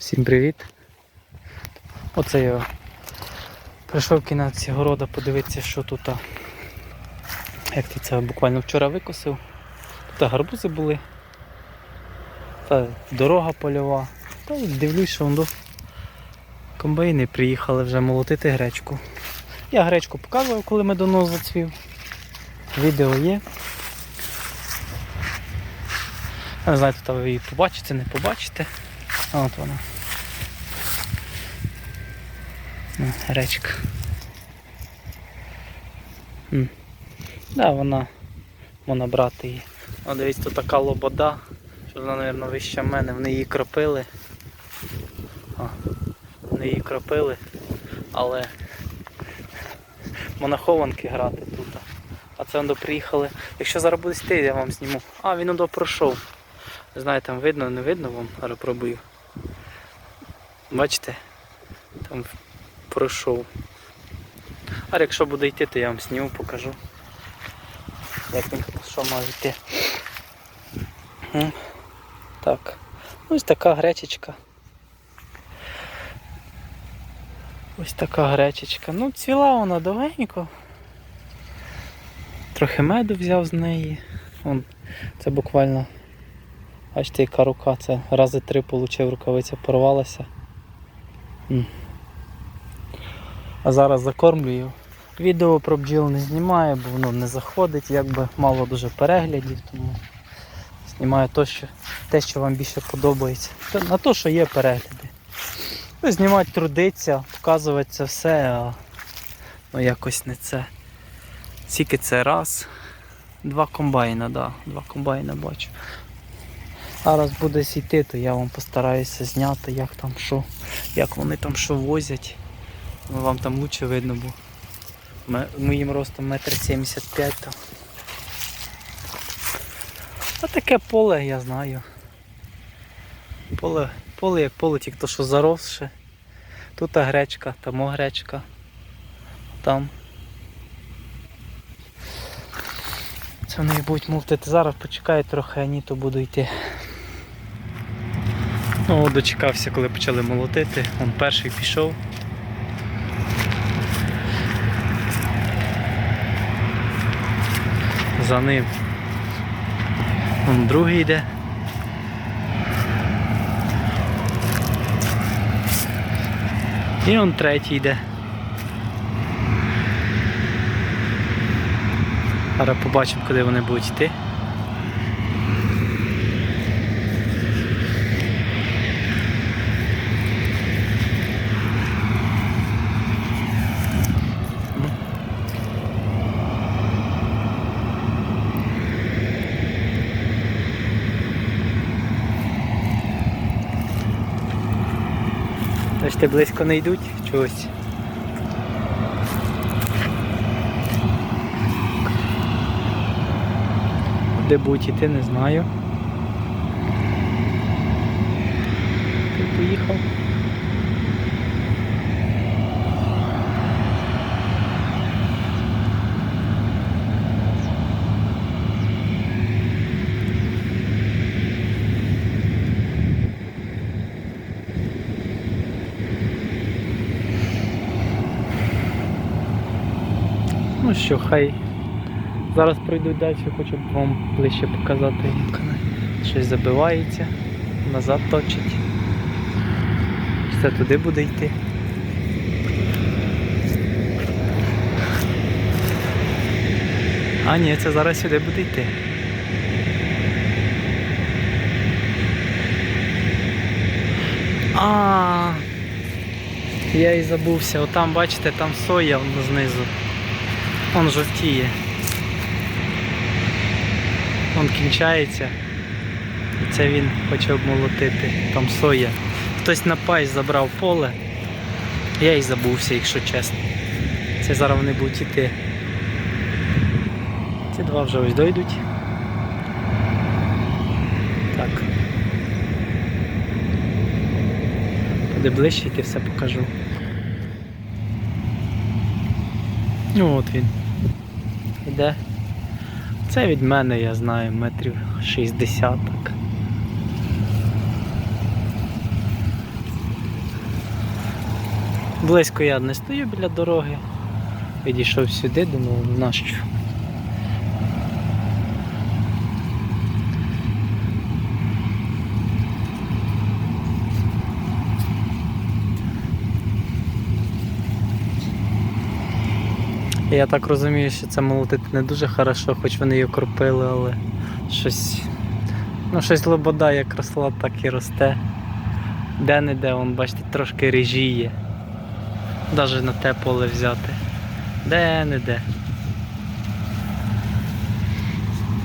Всім привіт! Оце я прийшов кінець города подивитися, що тут. Як ти це буквально вчора викосив. Тут гарбузи були. Та дорога польова. Та й дивлюсь, що воно комбайни приїхали вже молотити гречку. Я гречку показував, коли медонос зацвів. Відео є. Я не знаю, тут ви її побачите, не побачите. От вона. Гречка. М. Да, вона можна брати її. О, дивись, тут така лобода, що вона, мабуть, вища мене. Вони її кропили. А, вони її кропили, але монахованки грати тут. А це воно приїхали. Якщо зараз буде йти, я вам зніму. А, він воно пройшов. Не знаю, там видно, не видно вам, зараз пробую. Бачите? Там пройшов. А якщо буде йти, то я вам сніму, покажу. Як він що має йти. Так. Ось така гречечка. Ось така гречечка. Ну, цвіла вона довгенько. Трохи меду взяв з неї. Вон, це буквально, бачите, яка рука, це рази три получив, рукавиця порвалася. А зараз закормлюю. Відео про бджіл не знімаю, бо воно не заходить, якби мало дуже переглядів, тому знімаю то, що, те, що вам більше подобається. На те, що є перегляди. Ну, знімати трудиться, показувати це все, а ну, якось не це. Тільки це раз. Два комбайна, да, два комбайна бачу. Зараз буде йти, то я вам постараюся зняти, як там що, як вони там що возять. Ну, вам там лучше видно, ме- моїм ростом метр сімдесят п'ять то. А таке поле, я знаю. Поле, поле як поле, тільки то, що заросше. Тут гречка, там гречка. Там. Це вони будуть мовтити. Зараз почекаю трохи, а ні, то буду йти. Ну, дочекався, коли почали молотити. Он перший пішов. За ним. Другий йде. І он третій йде. Зараз побачимо, куди вони будуть йти. Бачите, близько не йдуть чогось. Де будуть йти, не знаю. Ти поїхав. Що, хай зараз пройдуть далі, хочу вам ближче показати. Щось забивається, назад точить. Все туди буде йти. А ні, це зараз сюди буде йти. А, я і забувся. Отам, бачите, там соя знизу. Он жовтіє. Он кінчається. І це він хоче обмолотити. Там соя. Хтось на пай забрав поле. Я й забувся, якщо чесно. Це зараз вони будуть йти. Ці два вже ось дойдуть. Так. Буде ближче йти, все покажу. Ну от він йде. Це від мене, я знаю, метрів 60. Близько я не стою біля дороги. Підійшов сюди, думав, нащо. Я так розумію, що це молотити не дуже хорошо, хоч вони її кропили, але щось. Ну, щось лобода як росла, так і росте. Де-не-де, вон, бачите, трошки режіє. Навіть на те поле взяти. Де-не-де.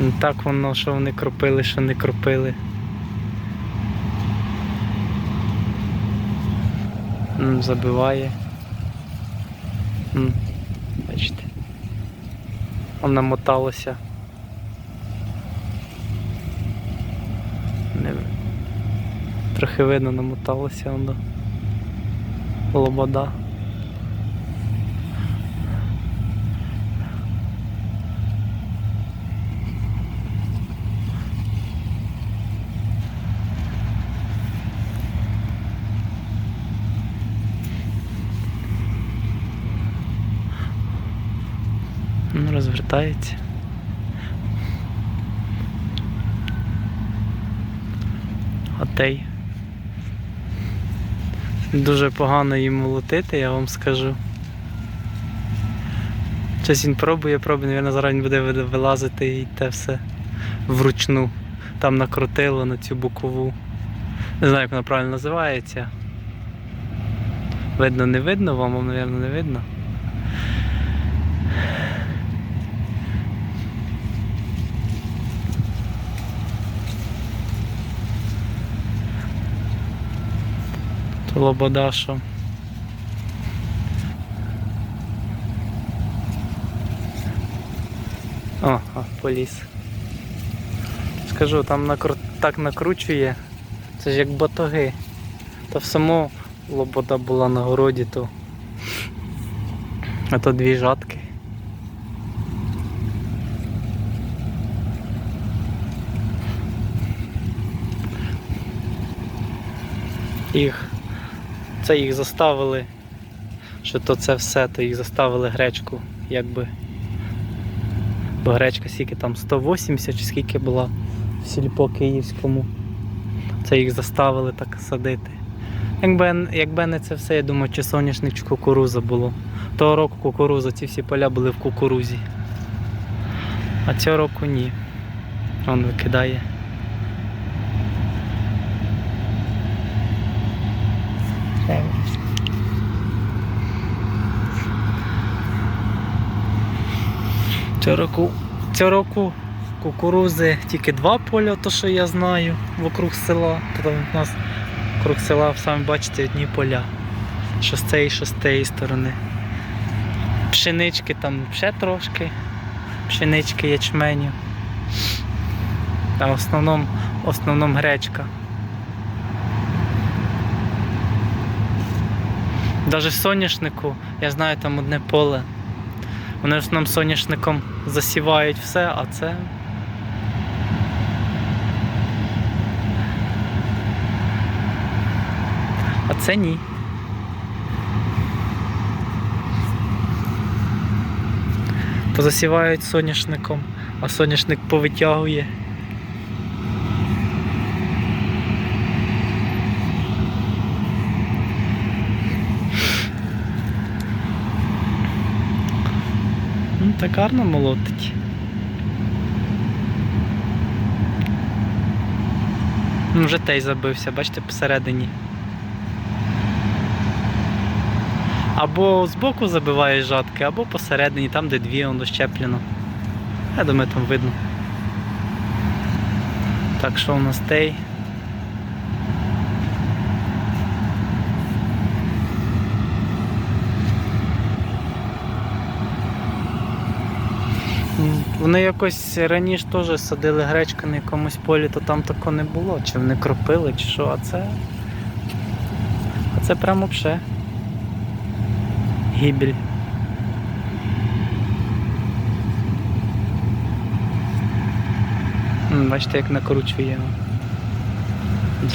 Ну, Так воно, що вони кропили, що не кропили. Забиває. Бачите. Вона моталася. Не... Трохи видно намоталася воно. Лобода. Ну. Отей. Дуже погано їм молотити, я вам скажу. Щось він пробує, пробує, навіть зараз він буде вилазити і те все вручну. Там накрутило на цю бокову. Не знаю, як вона правильно називається. Видно, не видно, вам, мабуть, не видно. То лобода що. О, а, поліз. Скажу, там накру... так накручує. Це ж як батоги. Та в само лобода була на городі, то. А то дві жатки. Їх. Це їх заставили. Що то це все, то їх заставили гречку, якби. Бо гречка скільки там 180 чи скільки була в сільпо київському. Це їх заставили так садити. Якби, якби не це все, я думаю, чи соняшник, чи кукуруза було. Того року кукуруза, ці всі поля були в кукурузі. А цього року ні. Он викидає. Цього року, цього року кукурузи тільки два поля, то що я знаю, вокруг села. Там у нас вокруг села, самі бачите, одні поля. Що з цієї, що з тієї сторони. Пшенички там ще трошки. Пшенички ячменю. А в основному, в основному гречка. Навіть соняшнику, я знаю, там одне поле. Вони в основному соняшником засівають все, а це. А це ні. Позасівають соняшником, а соняшник повитягує. Ну, так гарно молотить. Ну, вже той забився, бачите, посередині. Або збоку забиває жатки, або посередині, там де дві воно щеплено. Я думаю, там видно. Так, що у нас тей? Вони якось раніше теж садили гречку на якомусь полі, то там такого не було. Чи вони кропили, чи що, а це. А це прямо пше. Гібель. Бачите, як накручує.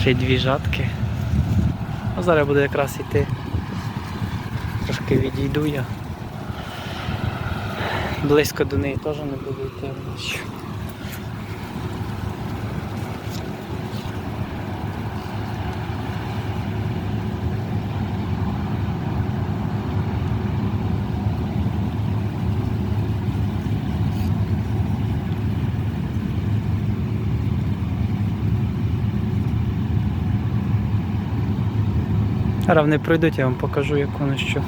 Ще дві жатки. А зараз буде якраз йти Трошки відійду я. Близько до неї теж не буду йти. Зараз вони пройдуть, я вам покажу, як воно що.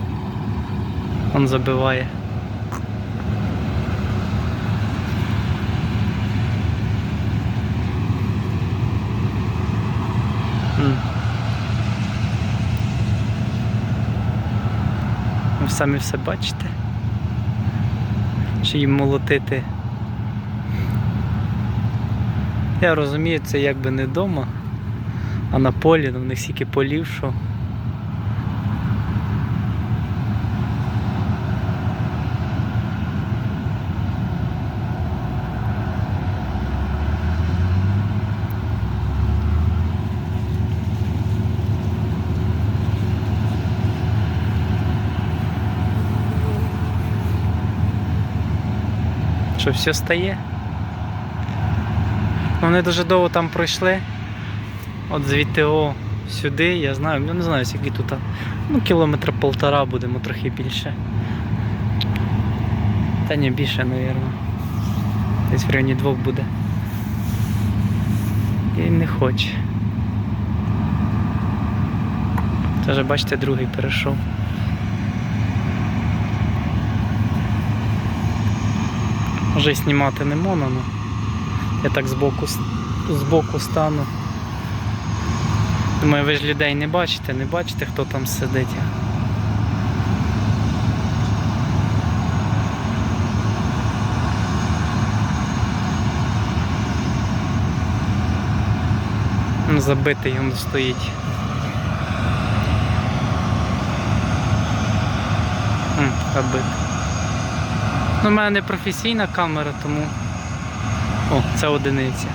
Он забиває. Ви самі все бачите. Чи їм молотити. Я розумію, це якби не вдома, а на полі, ну в них стільки полів, що. Що все стає? Ну, Вони дуже довго там пройшли. От звідти о сюди, я знаю, я не знаю, скільки тут. Ну, кілометра полтора будемо трохи більше. Та ні, більше, мабуть. Десь в районі двох буде. І не хоче. Це вже бачите, другий перейшов. Вже знімати не можна, ну. Я так збоку, збоку стану. Думаю, ви ж людей не бачите, не бачите, хто там сидить. Ну, Забитий він стоїть. Забитий. Ну, в мене не професійна камера, тому. О, це одиниця.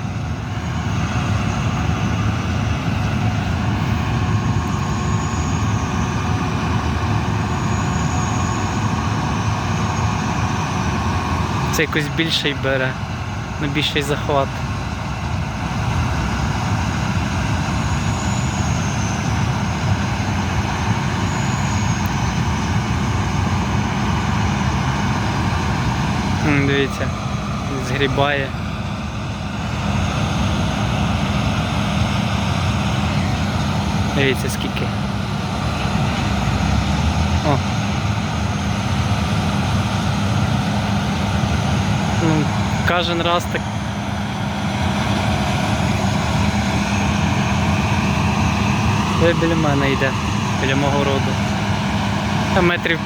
Це якось більший бере, на більший захват. М, Дивіться, згрібає. Дивіться скільки. О. Ну, кожен раз так. Ви біля мене йде, біля мого роду. Там метрів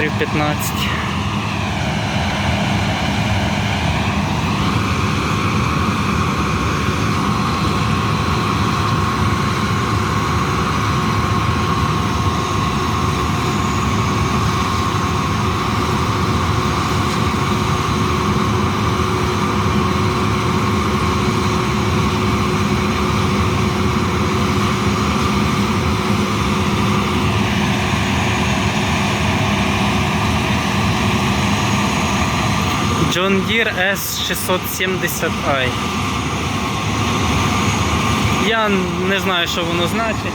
3-15. John Deere S670i. Я не знаю, що воно значить.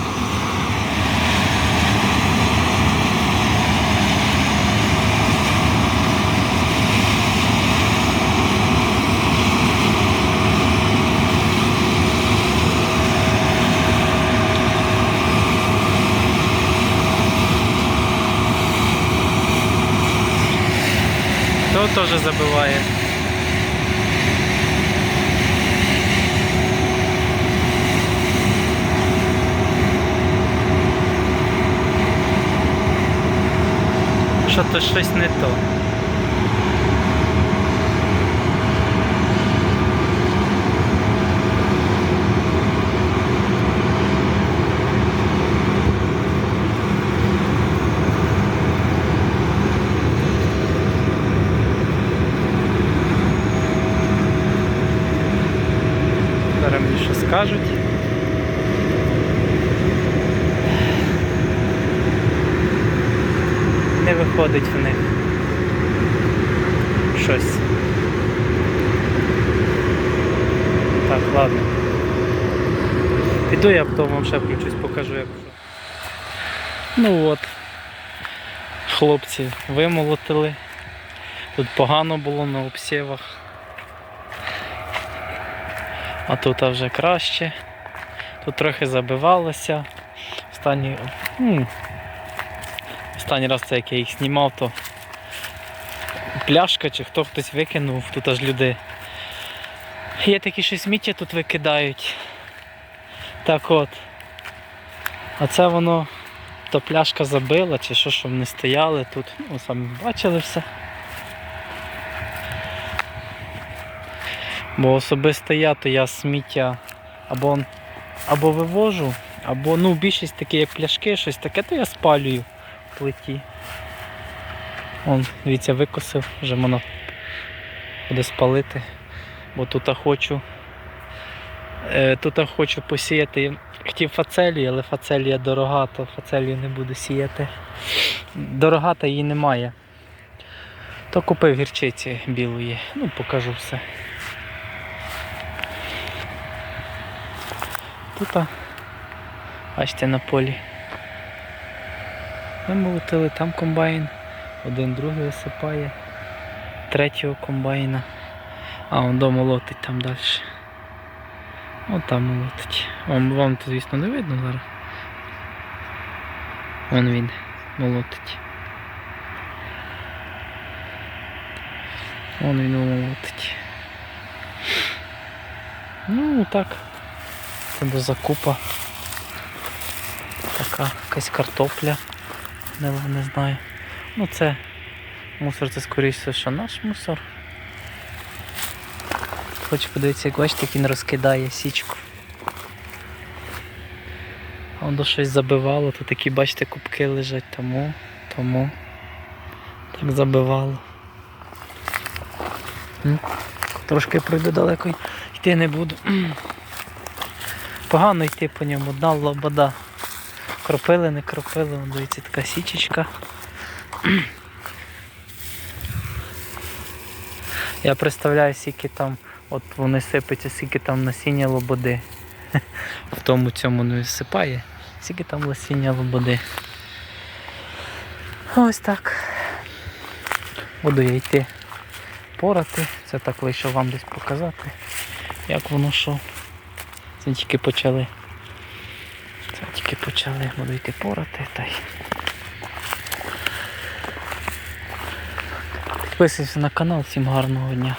То теж забиває. Що то щось не то. Зараз що скажуть. виходить в них. Щось. Так, ладно. Піду я потім вам ще включусь, покажу як. Ну от. Хлопці вимолотили. Тут погано було на обсівах. А тут вже краще. Тут трохи забивалося. Останній, останній раз це як я їх знімав, то пляшка чи хто хтось викинув, тут аж люди. Є такі, що сміття тут викидають. Так от. А це воно то пляшка забила, чи що, щоб не стояли тут. Ну, самі бачили все. Бо особисто я, то я сміття або, або вивожу, або ну, більшість такі, як пляшки, щось таке, то я спалюю в плиті. Он, дивіться, викосив, вже воно буде спалити. Бо тут хочу. Е, тут хочу посіяти. Хотів фацелію, але фацелія дорога, то фацелію не буду сіяти. Дорога та її немає. То купив гірчиці білої. Ну, покажу все. Тут, бачите, на полі. Вимолотили там комбайн, один другий висипає, третього комбайна. А он до молотить там далі. От там молотить. Вам, вам то, звісно, не видно зараз. Вон він молотить. Вон він молотить. Ну так. Це закупа. Така якась картопля. Не, не знаю. Ну це мусор це скоріше, що наш мусор. Хочу подивитися, як бачите, як він розкидає січку. Воно щось забивало, тут такі, бачите, кубки лежать, тому, тому так забивало. Трошки пройду далеко йти не буду. Погано йти по ньому, одна лобода. Кропили, не кропили, Вон, дивіться, така січечка. Я представляю, скільки там, от вони сипаються, скільки там насіння лободи. В тому цьому не висипає, скільки там насіння лободи. Ось так. Буду я йти порати. Це так вийшов вам десь показати, як воно що. Це тільки почали. Це тільки почали, буду йти порати та й. Підписуйся на канал, всім гарного дня.